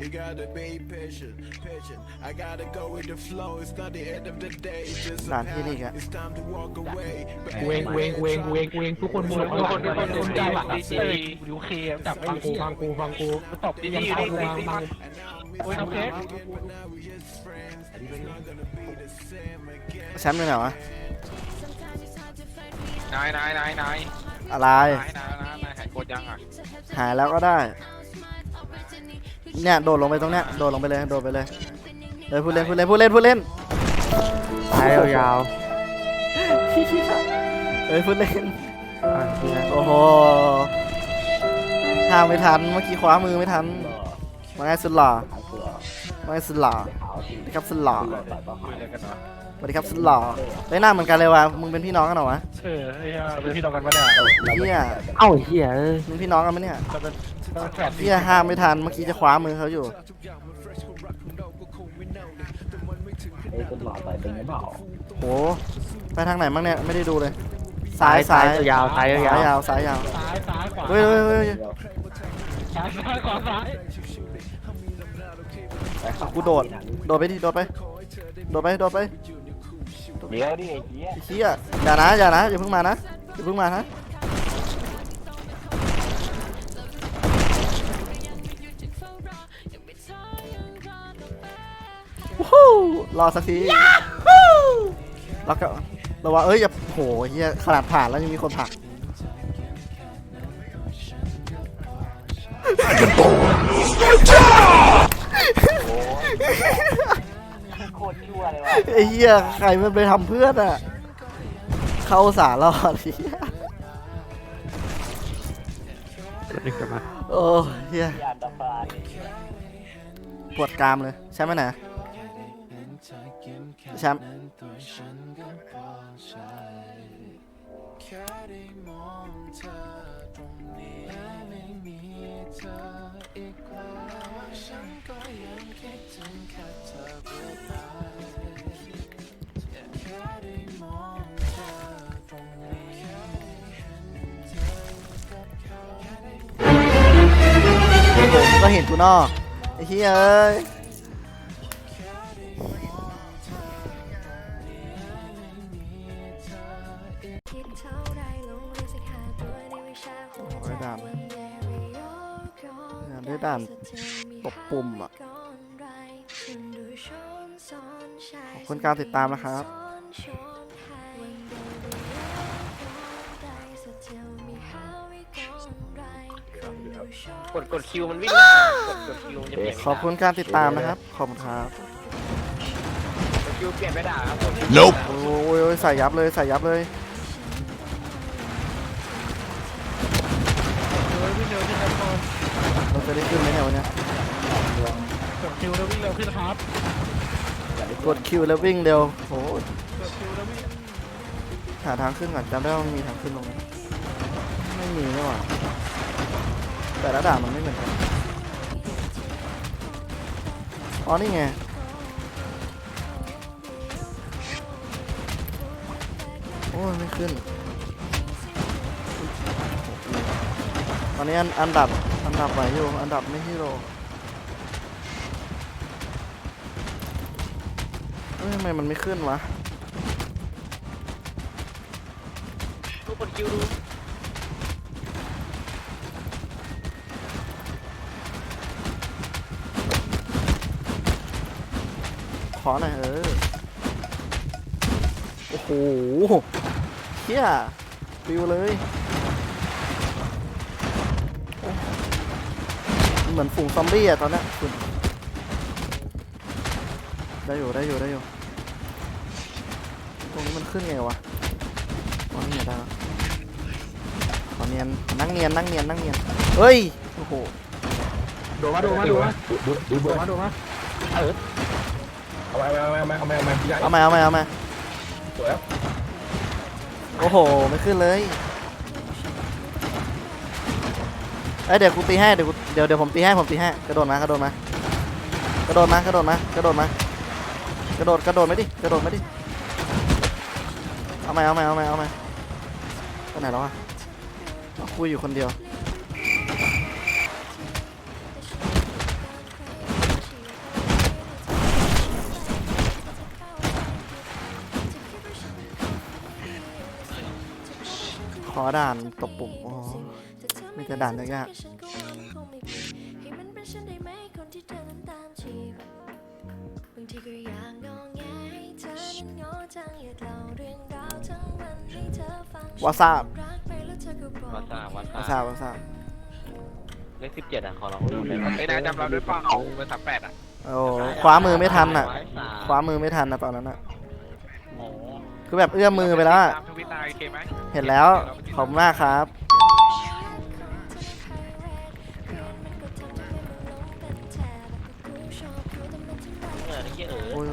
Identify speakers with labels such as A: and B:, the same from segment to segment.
A: You gotta be patient, patient. I gotta go with the flow. It's not the end of the day. It's just a
B: ด่านที่นี่
A: path.
B: แก
A: It's time to walk away. But
C: เวงเวงเวงเวงเวงทุกคนมึงทุกคนทุกคนทุกคนจับอะเอ้ยดิวเคจับฟังกูฟังกูฟังกูตบยังฟังกูฟังฟัง โอ้ยทำเค้ก
B: แชมป์อยู่ไหนวะ
D: นายนายนายนาย
B: อะไร
D: นายนายนายนายหายโกรธยังอะ
B: หายแล้วก็ได้ เนี่ยโดดลงไปตรงเนี้ยโดดลงไปเลยโดดไปเลยเลยพูดเล่นพูดเล่นพูดเล่นพูดเล่น
C: ตายยาว
B: เอ้ยพูดเล่น
C: ๆอะดีนะ
B: โอ้โหห้ามไม่ทันเมื่อกี้คว้ามือไม่ทันมาไงสุดหล่อมาไงสุดหล่อสวัสดีครับสุดหล่อ
D: คุยอะไรกันวะ
B: สวัสดีครับสุดหล่อเฮ้ยหน้าเหมือนกันเลยว่ะมึงเป็นพี่น้องกันเหรอวะ
C: เออไอ้เหี้ยเป็นพี่น้องกันปะเนี่ย
B: เฮีย
C: เอ้าเหี้ยเอ้ย
B: มึงพี่น้องกันไหมเนี่ย
C: จะเป็นจะเป็นแฝด
B: เฮียห้ามไม่ทันเมื่อกี้จะคว้ามือเขาอยู่โหไปทางไหนบ้างเนี่ยไม่ได้ดูเลยซ้ายซ้าย
C: ยาวซ้าย
B: ซ้าย
C: ยาวยา
B: วซ้ายยาว
C: ซ้ายซ้ายขวา
B: เฮ้ยเฮ้ยเฮ้ยเฮ้ย
C: ซ้ายซ้ายขวาซ้าย
B: กูโดดโดดไปดิโดดไปโดดไปโดดไป
E: เดี๋ยวดิไอ้เหี้ย
B: ไอ้เหี้ยอย่านะอย่านะอย่าเพิ่งมานะอย่าเพิ่งมานะวู้ฮู้รอสักทีแล้วก็เราว่าเอ้ยอย่าโหเฮียขนาดผ่านแล้วยังมีคนผลัก
E: โค ตรชั่วเลยว่ะ
B: ไอ้เหี้ยใครมันไปทำเพื่อนอะ เข้าสารรอดเหี้ย
C: นี่กลับมา
B: โอ้เหี้ย
E: ยานดับฟ้า
B: ปวดกรามเลยแชมป์ไปไหนแชมป์ ก็เห็นกูนอกไอ้เหี้ยเอ้ย
F: ดาไรลงเรียนสักหาตัวในวิชาหัว
B: โอ้
F: ใจ
B: ยด่าน
F: วันเดริโอก่อน
B: ด่านด้ด่านตบปุ่มอะ
F: ก่อนไรฉันดูช้อนซ้อนชาย
B: ขอบคุณการติดตามนะครับ
F: กด
D: กดคิวมันวิ่งไม่ได้กดกดคิวมันจะเปลี่ยน
B: ขอบคุณการติดตามนะครับ ขอบคุณครับ
D: กดคิวเปลี่ยนไม่ได้ครับ
A: Nope.
B: โอ้ยโอ้ยใส่ยับเลย ใส่ยับเลย
C: วิ่งเร็วขึ้นครับ
B: เราจะได้ขึ้นไหมเนี่ยวันเนี้ย
C: กดคิวแล้ววิ่งเร็วขึ้นครับ
B: กดคิวแล้ววิ่งเร็วโห
C: กดคิวแล้ววิ่ง
B: หาทางขึ้นก่อนจำได้ว่ามันมีทางขึ้นลงไหมไม่มีนี่หว่า แต่ละด่านมันไม่เหมือนกัน อ๋อ นี่ไง โอ้ยไม่ขึ้น ตอนนี้อันอันดับ อันดับไหวอยู่ อันดับไม่ฮีโร่เฮ้ยทำไมมันไม่ขึ้นวะ
D: ดูกดคิวดู
B: ขอหน่อยเออ โอ้โหเฮียปิวเลยโอ้เหมือนฝูงซอมบี้อะตอนเนี้ยฝุ่นได้อยู่ได้อยู่ได้อยู่ ตรงนี้มันขึ้นไงวะตอนนี้ได้แล้วขอเนียนนั่งเนียนนั่งเนียนนั่งเนียนเฮ้ย โอ้โห
C: โดมาโดมาโดมา
E: ดูดู
C: โดมาโดมา
E: เอาไปเอาไปเอาไปเอาไปเอาไปพี่ใหญ่
B: เอามาเอามาเอามา
E: สวยแล้ว
B: โอ้โหไม่ขึ้นเลยเอ้ยเดี๋ยวกูตีให้เดี๋ยวกูเดี๋ยวเดี๋ยวผมตีให้ผมตีให้กระโดดมากระโดดมากระโดดมากระโดดมากระโดดมากระโดดกระโดดไม่ดิกระโดดไม่ดิเอาไหมเอาไหมเอาไหมเอาไหมไปไหนแล้วอะเอาคุยอยู่คนเดียว อด่านตบปุ่มอ๋อมีแต่ด่านยาก
F: ฉันก็ว่ามันคงไม่ผิดให้มันเป็นฉันได้ไหมคนที่เธอนั้นตามจีบบางทีก็อยากงอแงให้เธอนั้นงอจังอยากเล่าเรื่องราวทั้งวันให้เธอฟัง
B: วาซาบ
F: รักไปแล้วเธอก็บอก
D: วัดซ่าวัด
B: วา
D: ซ่า
B: ซาบวาซาบ
D: เลขสิบเจ็ดอะขอร้องดูเลย
C: ไอ้นายจำเราด้วยเปล่าเบอร์สามแปดอะ
B: โอ้คว้ามือไม่ทันอะคว้ามือไม่ทันนะตอนนั้นอะ
D: โอ้
B: คือแบบเอื้อมมือไปแล้วอะ
C: ตามทวิตนายโอเคไหม
B: เห็นแล้ว ขอบคุณมากครับ
D: เออนี่เออ
B: โอ้ย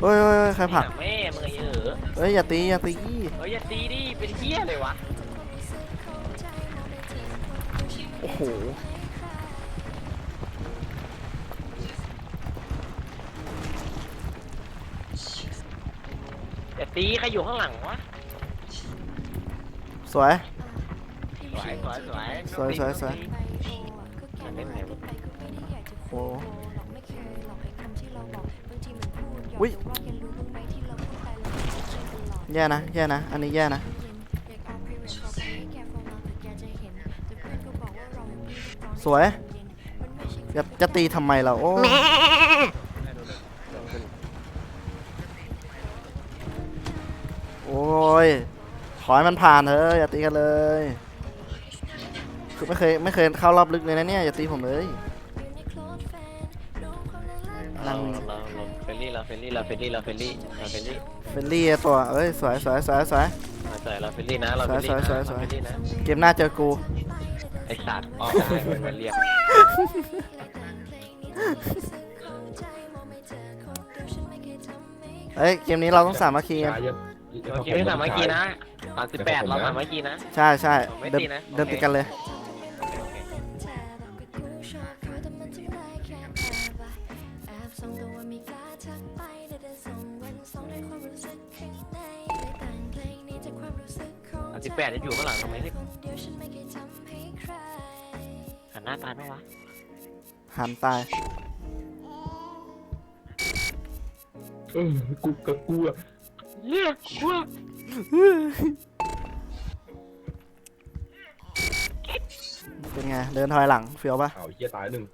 B: โอ้ยโอ้ยโอ้ยใครผลัก
D: แม่มึงไอ้เออ
B: เอ้ย อย่าตี อย่าตี
D: เฮ้ยอย่าตีดิเป็นเหี้ยเลยวะ
B: โอ้โห
D: อย่าตีใครอยู่ข้างหลังวะ
B: สวย
D: สวยสวยสวย
B: สวยสวยสวย
D: มันเล่นไงวะ
B: โอ้
F: อุ๊
B: อุ๊ย แย่นะแย่นะ อันนี้แย่นะ สวยจะจะตีทำไมเราโอ้โอ้ยข อให้มันผ่านเถอะอย่าตีกันเลย คือไม่เคยไม่เคยเข้ารอบลึกเลยนะเนี่ยอย่าตีผมเลย
D: เราเราเราเฟลลี่เราเฟลลี่เราเฟลลี่เราเฟลลี่เราเฟลลี่
B: เฟลลี่ตัวเอ้ยสวยสวยสวยสวย
D: เราใส่เราเฟลลี่นะเราเฟลลี่นะ
B: สวยสวยสวย
D: เราเฟลลี่นะ
B: เกมหน้าเจอกู
D: ไอ้สัตว์ออกได้มันเรียก
B: เฮ้ยเกมนี้เราต้องสามัคคีกัน
E: ชายเยอะ
D: เมื่อกี้ไม่สามเมื่อกี้นะสามสิบแปดเราสามเมื่อกี้นะ
B: ใช่ใช่
D: ผมไม่
B: เดิน
D: ตีนะ
B: เดินติดกันเลย
D: สามสิบแปดจะอยู่ข้างหลังทำไมเฮ้ยหันหน้าตายไหมวะ
B: หันตาย
E: เออกูกับกูอะ
D: เฮียกลัว
B: เป็นไง เดินถอยหลังเฟี้ยวปะ
E: อ้าวเฮียตายหนึ่ง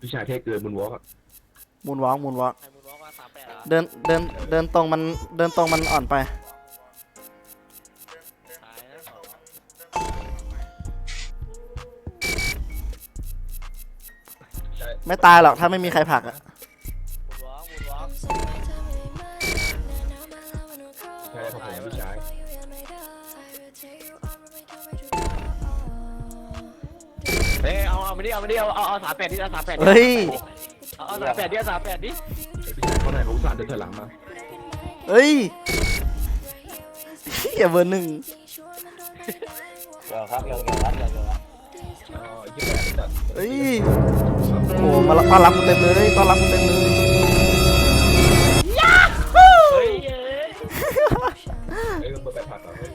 E: พี่ชายเท่เกินบนวอล์กอะ
B: มูนวอล์กมูนวอล์ก
D: ใครมึงบอกว่าสามแปดเหรอ
B: เดินเดินเดินตรงมันเดินตรงมันอ่อนไป ไม่ตายหรอกถ้าไม่มีใครผลักอะ
D: บุญวอล์กบุญวอล์ก
E: ใช่ครับผมพี่ชาย
D: เฮ้ยเอาเอามาดิเอามาดิเอาเอาเอาสามแปดดิเอาสามแปดดิ
B: เฮ้ย
D: เอาเอาสามแปดดิเอาสามแปดดิ
E: พี่ชายเขาไหนเขาอุตส่าห์เดินถอยหลังมา
B: เฮ้ยอย่าเบอร์หนึ่ง
D: เดี๋ยวครับเดี๋ยวเดี๋ยวครับเดี๋ยวเดี๋ยวครับ
E: อ๋อไอ้เหี้ยแปดจัด
B: เฮ้ยโอ้มาต้อนรับกูเต็มเลยต้อนรับกูเต็มเลย
D: เฮ้ยเอ้ย
E: เอ้ยเบอร์แปดผักเหรอเฮ้ย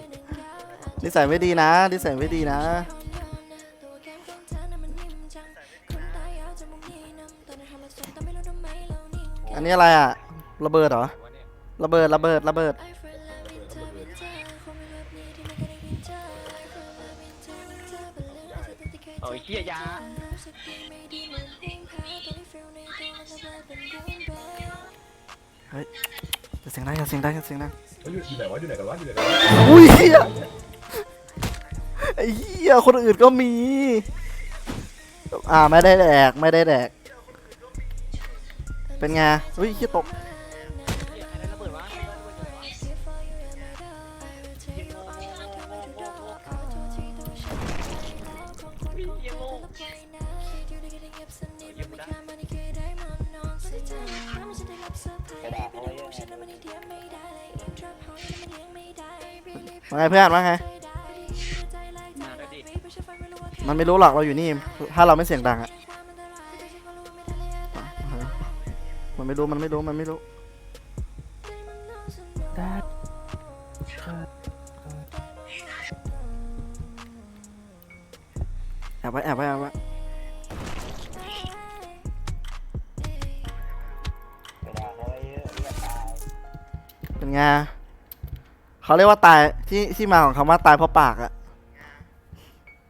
B: นิสัยไม่ดีนะนิสัยไม่ดีนะ อันนี้อะไรอะ ระเบิดเหรอ ระเบิดระเบิดระเบิด
D: เอาไอ้เหี้ยยา
B: อย่าเสียงดังอย่าเสียงดังอย่าเสียงดัง
E: เฮ้ยอยู่ไหนวะอยู่ไหนกันวะอยู่ไหนกันวะ
B: อุ้ยเหี้ยไอ้เหี้ยคนอื่นก็มี อ่าไม่ได้แดกไม่ได้แดกเป็นไงอุ้ยเหี้ยตก ว่าไงเพื่อนว่าไง
D: มาแล้วดิ
B: มันไม่รู้หรอกเราอยู่นี่ ถ้าเราไม่เสียงดังอะมันไม่รู้ มันไม่รู้ มันไม่รู้ แอบไว้แอบไว้แอบไว้ เป็นไงเขาเรียกว่าตายที่ที่มาของคำว่าตายเพราะปากอะ